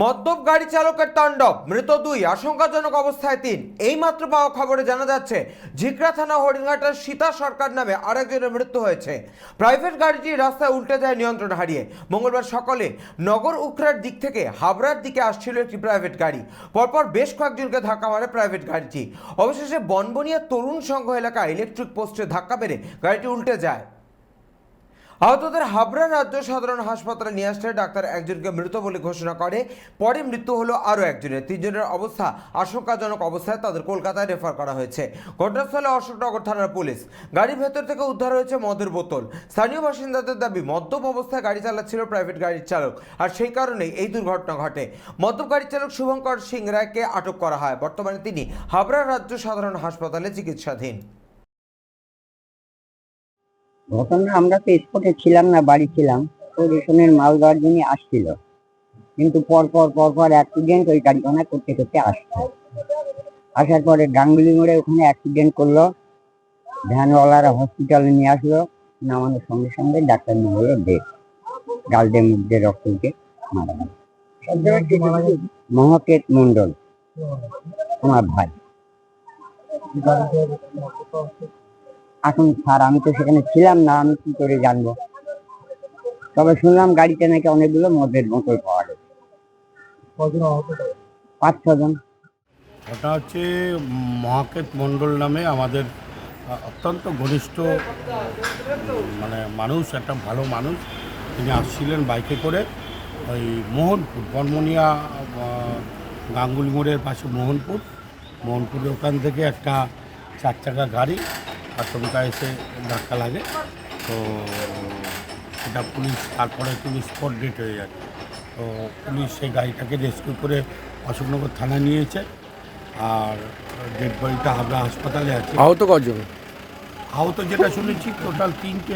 মদ্যপ গাড়ি চালকের তাণ্ডব, মৃত দুই, আশঙ্কাজনক অবস্থায় তিন। এই মাত্র পাওয়া খবরে জানা যাচ্ছে, ঝিকরা থানা হরিণঘাটার সীতা সরকার নামে আরেকজনের মৃত্যু হয়েছে। প্রাইভেট গাড়িটি রাস্তায় উল্টে যায় নিয়ন্ত্রণ হারিয়ে। মঙ্গলবার সকালে নগর উখরার দিক থেকে হাবড়ার দিকে আসছিল একটি প্রাইভেট গাড়ি। পরপর বেশ কয়েকজনকে ধাক্কা মারে প্রাইভেট গাড়িটি। অবশেষে বনবনিয়া তরুণ সংঘ এলাকায় ইলেকট্রিক পোস্টে ধাক্কা মেরে গাড়িটি উল্টে যায়। আহতদের হাবড়া রাজ্য সাধারণ হাসপাতালে নিয়ে আসলে ডাক্তার একজনকে মৃত বলে ঘোষণা করে। পরে মৃত্যু হলো আরও একজনের। তিনজনের অবস্থা আশঙ্কাজনক অবস্থায় তাদের কলকাতায় রেফার করা হয়েছে। ঘটনাস্থলে অশোকনগর থানার পুলিশ। গাড়ির ভেতর থেকে উদ্ধার হয়েছে মদের বোতল। স্থানীয় বাসিন্দাদের দাবি, মদ্যপ অবস্থায় গাড়ি চালাচ্ছিল প্রাইভেট গাড়ির চালক। আর সেই কারণেই এই দুর্ঘটনা ঘটে। মদ্যপ গাড়ি চালক শুভঙ্কর সিং রায়কে আটক করা হয়। বর্তমানে তিনি হাবড়া রাজ্য সাধারণ হাসপাতালে চিকিৎসাধীন। ঘটনা আমরা তো স্পটে ছিলাম না, বাড়ি ছিলাম। তো রেশনের মাল দেওয়ার জন্য আসছিল। কিন্তু পর পর পর পর অ্যাক্সিডেন্ট ওই গাড়িখানা করতে করতে আসছে। আসার পরে গাঙ্গুলি মোড়ে ওখানে অ্যাক্সিডেন্ট করল। ভ্যানওয়ালারা হসপিটালে নিয়ে আসলো। নামানোর সঙ্গে সঙ্গে ডাক্তার নিয়ে হলো ডেট গালডে মুখে রক্ত উঠে মারা গেল। মহকেত মন্ডল আমার ভাই। এখন স্যার আমি তো সেখানে ছিলাম না আমি কি করে জানব? তবে শুনলাম গাড়িতে নাকি অনেকগুলো মদের বোতল পাওয়া গেছে। পাঁচ ছজন ওটা হচ্ছে মহাকেত মণ্ডল নামে আমাদের অত্যন্ত ঘনিষ্ঠ মানে মানুষ একটা ভালো মানুষ। তিনি আসছিলেন বাইকে করে ওই মোহনপুর বর্মনিয়া গাঙ্গুলি মোড়ের পাশে মোহনপুর। মোহনপুরের ওখান থেকে একটা চার চাকা গাড়ি আচমকা এসে ধাক্কা লাগে। তো সেটা পুলিশ তারপরে পুলিশ স্পট ডেট হয়ে যায় তো পুলিশ সেই গাড়িটাকে রেস্কিউ করে অশোকনগর থানায় নিয়েছে। আর ডেড বডিটা হাবড়া হাসপাতালে আছে। আহত কজন? আহত যেটা শুনেছি টোটাল তিনটে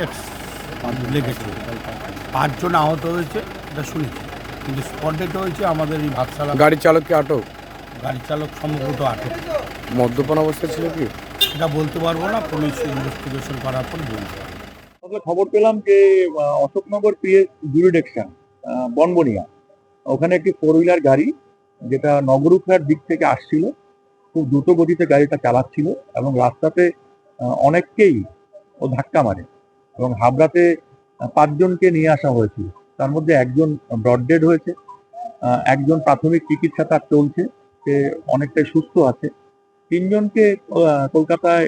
লেগেছে। পাঁচজন আহত হয়েছে এটা শুনেছি। কিন্তু স্পট ডেট হয়েছে আমাদের এই ভাতশালা গাড়ি চালককে আটক? গাড়ি চালক সম্ভবত আটক। মদ্যপান অবস্থায় ছিল কি? সেটা বলতে পারব না, পুলিশ ইনভেস্টিগেশন করার পর বলতে পারবে। খবর পেলাম যে অশোকনগর পিএস জুরিডিকশন বনবনিয়া, ওখানে একটি ফোর হুইলার গাড়ি, যেটা নগরুখরার দিক থেকে আসছিল, খুব দ্রুত গতিতে গাড়িটা চালাচ্ছিল এবং রাস্তাতে অনেককেই ও ধাক্কা মারে এবং হাবড়াতে পাঁচজনকে নিয়ে আসা হয়েছিল তার মধ্যে একজন ব্রডডেড হয়েছে একজন প্রাথমিক চিকিৎসা তার চলছে, সে অনেকটাই সুস্থ আছে তিনজনকে কলকাতায়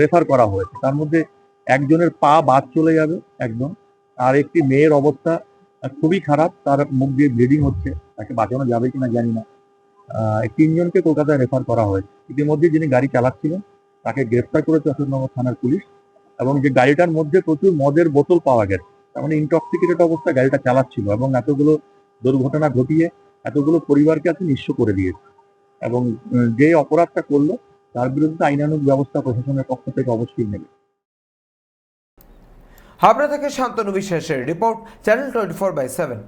রেফার করা হয়েছে। তার মধ্যে একজনের পা বাদ চলে যাবে একদম আর একটি মেয়ের অবস্থা খুবই খারাপ, তার মুখ দিয়ে ব্লিডিং হচ্ছে। তাকে বাঁচানো যাবে কিনা জানি না। তিনজনকে কলকাতায় রেফার করা হয়েছে। ইতিমধ্যে যিনি গাড়ি চালাচ্ছিলেন, তাকে গ্রেফতার করেছে অশোকনগর থানার পুলিশ। এবং যে গাড়িটার মধ্যে প্রচুর মদের বোতল পাওয়া গেছে, তার মানে ইনটক্সিকেটেড অবস্থায় গাড়িটা চালাচ্ছিল এবং এতগুলো দুর্ঘটনা ঘটিয়ে এতগুলো পরিবারকে আছে নিঃস্ব করে দিয়েছে। এবং যে অপরাধটা করল, তার বিরুদ্ধে আইনানুগ ব্যবস্থা প্রশাসনের পক্ষ থেকে অবশ্যই নেবে। হাবড়া থেকে শান্তনু বিশ্বাসের report, channel twenty four by seven.